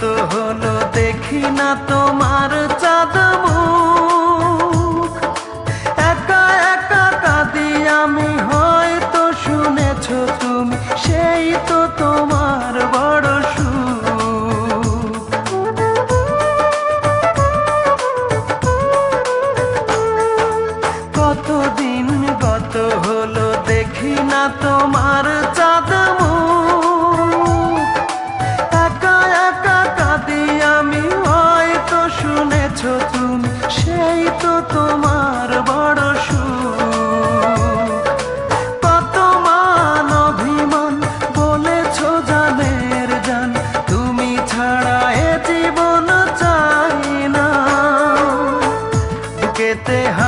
গত হলো দেখি না তোমার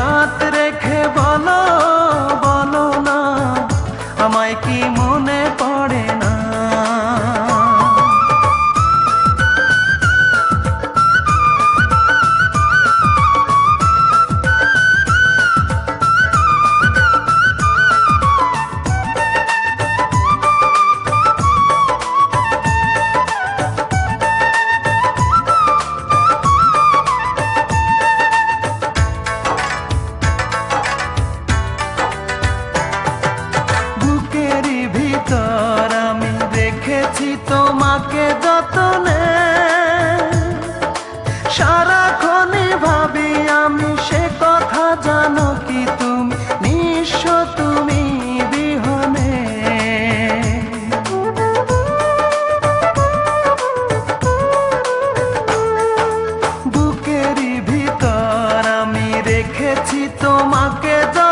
হাত রেখে বলো বলো না আমায় কি ভাবি আমি সে কথা জানো কি তুমি? নিঃস্ব তুমি বিহনে। বুকেরই ভিতর আমি রেখেছি তোমাকে যতনে